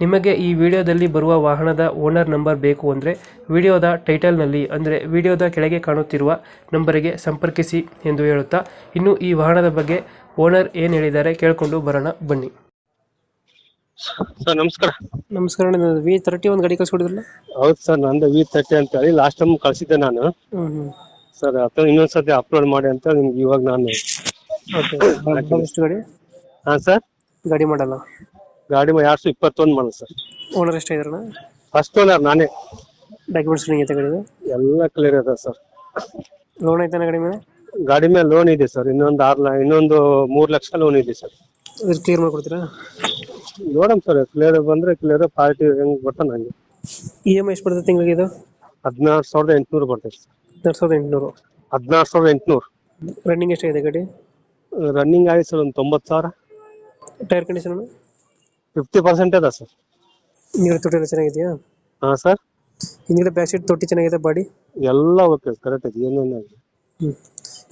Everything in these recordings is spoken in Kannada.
ನಿಮಗೆ ಈ ವಿಡಿಯೋದಲ್ಲಿ ಬರುವ ವಾಹನದ ಓನರ್ ನಂಬರ್ ಬೇಕು ಅಂದರೆ ವಿಡಿಯೋದ ಟೈಟಲ್ನಲ್ಲಿ ಅಂದರೆ ವಿಡಿಯೋದ ಕೆಳಗೆ ಕಾಣುತ್ತಿರುವ ನಂಬರಿಗೆ ಸಂಪರ್ಕಿಸಿ ಎಂದು ಹೇಳುತ್ತಾ ಇನ್ನು ಈ ವಾಹನದ ಬಗ್ಗೆ ಓನರ್ ಏನು ಹೇಳಿದ್ದಾರೆ ಕೇಳಿಕೊಂಡು ಬರೋಣ ಬನ್ನಿ. ಸರ್ ನಮಸ್ಕಾರ. ನಮಸ್ಕಾರ ವಿ ತರ್ಟಿ ಒಂದು ಗಾಡಿ ಕಳ್ಸ್ಕೊಡಿದ್ರಲ್ಲ ಹೌದು ಸರ್ ನಂದು ವಿ ತರ್ಟಿ ಅಂತ ಹೇಳಿ ಲಾಸ್ಟ್ ಟೈಮ್ ಕಳ್ಸಿದ್ದೆ ನಾನು. ಹ್ಞೂ ಹ್ಞೂ ಸರ್ ಅಥವಾ ಇನ್ನೊಂದ್ಸತಿ ಅಪ್ಲೋಡ್ ಮಾಡಿ ಅಂತ ನಿಮ್ಗೆ ಇವಾಗ ನಾನು ಓಕೆ ಎಷ್ಟು ಗಾಡಿ? ಹಾಂ ಸರ್? ಗಾಡಿ ಮಾಡಲ್ಲ. ಗಾಡಿ ಎರಡ್ ಸಾವಿರ ಇಪ್ಪತ್ತೊಂದು ಮಾಡಲ್ ಸರ್. ಓನರ್ ಎಷ್ಟಾಗಿದ್ರಣ ಫಸ್ಟ್ ಓನರ್ ನಾನೇ. ಡಾಕ್ಯುಮೆಂಟ್ಸ್ ನಿಮಗೆ ಗಾಡಿದು ಎಲ್ಲ ಕ್ಲಿಯರ್ ಇದೆ ಸರ್. ಲೋನ್ ಐತೆ ಗಾಡಿ ಮೇಲೆ? ಗಾಡಿ ಮೇಲೆ ಲೋನ್ ಇದೆ ಸರ್. ಇನ್ನೊಂದು ಆರು ಇನ್ನೊಂದು ಮೂರು ಲಕ್ಷ ಲೋನ್ ಇದೆ ಸರ್. ಇದು ಕ್ಲಿಯರ್ ಮಾಡ್ಕೊಡ್ತೀರಾ? ನೋಡಮ್ ಸರ್. ಕ್ಲಿಯರ್ ಬಂದ್ರೆ ಕ್ಲಿಯರ್ ಪಾರ್ಟಿ ಹೆಂಗ್ ಬರ್ತಾನೆ ಹಂಗೆ. ಇ ಎಂ ಐ ಎಷ್ಟು ಬರ್ತದೆ ತಿಂಗಳಿಗೆ ಇದು? ಹದಿನಾರು ಸಾವಿರದ ಎಂಟುನೂರು ಬರ್ತೈತೆ ಸರ್. ಎರಡು ಸಾವಿರದ ಎಂಟುನೂರು. ಹದಿನಾರು ಸಾವಿರದ ಎಂಟುನೂರು. ರನ್ನಿಂಗ್ ಎಷ್ಟಾಗಿದೆ ಗಾಡಿ? ರನ್ನಿಂಗ್ ಆಗಿ ಸರ್ ಒಂದು ತೊಂಬತ್ತು ಸಾವಿರ. ಟೈರ್ ಕಂಡೀಷನ್ ಫಿಫ್ಟಿ ಪರ್ಸೆಂಟ್ ಅದ ಸರ್ ನೀವು ತೊಟ್ಟಿ ಎಲ್ಲ ಚೆನ್ನಾಗಿದೆಯಾ? ಹಾ ಸರ್ ಹಿಂದ್ಗಡೆ ಬ್ಯಾಕ್ ಸೀಟ್ ತೊಟ್ಟಿ ಚೆನ್ನಾಗಿದೆ ಬಾಡಿ? ಎಲ್ಲ ಓಕೆ ಕರೆಕ್ಟ್ ಇದೆ. ಏನೇನು ಹ್ಞೂ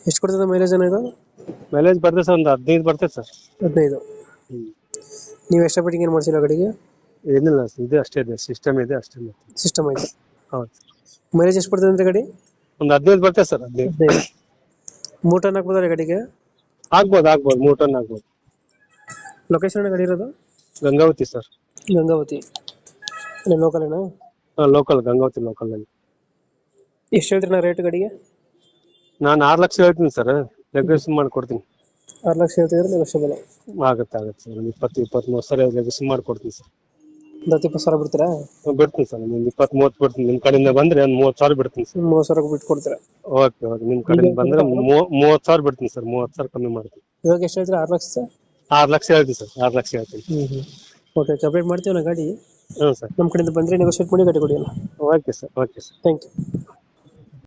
ಎಷ್ಟು ಕೊಡ್ತದೆ ಮೈಲೇಜ್ ಅನ್ನ ಮೈಲೇಜ್ ಬರ್ತದೆ ಸರ್ ಒಂದು ಹದಿನೈದು ಬರ್ತದೆ ಸರ್ ಹದಿನೈದು. ನೀವು ಎಕ್ಸ್ಟ್ರಾ ಬಿಟ್ಟಿಂಗ್ ಏನು ಮಾಡಿಸಿಲ್ಲ ಗಾಡಿಗೆ? ಏನಿಲ್ಲ ಸರ್ ಇದೆ ಅಷ್ಟೇ ಇದೆ ಸಿಸ್ಟಮ್ ಇದೆ ಅಷ್ಟೇ ಮತ್ತೆ ಸಿಸ್ಟಮ್ ಐತೆ ಹೌದು ಮೈಲೇಜ್ ಎಷ್ಟು ಬರ್ತದೆ ಅಂದ್ರೆ ಗಾಡಿ? ಒಂದು ಹದಿನೈದು ಬರ್ತದೆ ಸರ್ ಹದಿನೈದು. ಹದಿನೈದು. ಮೂರು ಟನ್ ಹಾಕ್ಬೋದಲ್ಲ ಗಾಡಿಗೆ? ಆಗ್ಬೋದು ಆಗ್ಬೋದು ಮೂರು ಟನ್ ಆಗ್ಬೋದು ಲೊಕೇಶನ್ ಗಾಡಿ ಇರೋದು? ಗಂಗಾವತಿ ಸರ್. ಗಂಗಾವತಿ. ಲೋಕಲ್ ಏನಾ? ಲೋಕಲ್ ಗಂಗಾವತಿ ಲೋಕಲ್ ಅಲ್ಲಿ. ಎಷ್ಟು ಹೇಳ್ತೀರಿ ರೇಟ್ ಗಡಿಗೆ? ನಾನು ಆರು ಲಕ್ಷ ಹೇಳ್ತೀನಿ ಸರ್. ರೆಗ್ಯುಲೇಷನ್ ಮಾಡ್ಕೊಡ್ತೀನಿ. ಆರು ಲಕ್ಷ ಹೇಳ್ತಿದ್ರೆ ನೆಗೋಷಿಯಬಲ್ ಆಗುತ್ತೆ ಆಗುತ್ತೆ ಸರ್. ಒಂದು ಇಪ್ಪತ್ತು ಇಪ್ಪತ್ತ್ಮೂರು ಸರ್ ರೆಗ್ಯುಲೇಷನ್ ಮಾಡ್ಕೊಡ್ತೀನಿ ಸರ್. ಒಂದು ಹತ್ತು ಇಪ್ಪತ್ತು ಸಾವಿರ ಬಿಡ್ತೀರಾ? ಬಿಡ್ತೀನಿ ಸರ್. ಒಂದು ಇಪ್ಪತ್ತು ಮೂವತ್ತು ಬಿಡ್ತೀನಿ. ನಿಮ್ಮ ಕಡೆಯಿಂದ ಬಂದ್ರೆ ಒಂದು ಮೂವತ್ತು ಸಾವಿರ ಬಿಡ್ತೀನಿ ಸರ್. ಮೂವತ್ತು ಸಾವಿರ ಬಿಟ್ಟು ಕೊಡ್ತೀರಾ ಓಕೆ ಓಕೆ. ನಿಮ್ಮ ಕಡೆಯಿಂದ ಬಂದ್ರೆ ಮೂವ- ಮೂವತ್ತು ಸಾವಿರ ಬಿಡ್ತೀನಿ ಸರ್. ಮೂವತ್ತು ಸಾವಿರ ಕಮ್ಮಿ ಮಾಡ್ತೀನಿ. ಇವಾಗ ಎಷ್ಟು ಹೇಳ್ತೀರಾ? ಆರು ಲಕ್ಷ ಸರ್? ಆರು ಲಕ್ಷ ಹೇಳ್ತೀವಿ ಸರ್ ಆರು ಲಕ್ಷ ಹೇಳ್ತೀವಿ ಹ್ಞೂ ಹ್ಞೂ ಓಕೆ ಅಪ್ಡೇಟ್ ಮಾಡ್ತೀವಿ ನಾ ಗಾಡಿ. ಹ್ಞೂ ಸರ್. ನಮ್ಮ ಕಡೆಯಿಂದ ಬಂದರೆ ನೆಗೋಷಿಯೇಟ್ ಮಾಡಿ ಗಾಡಿ ಕೊಡಿ ಅಲ್ಲ. Okay sir okay sir thank you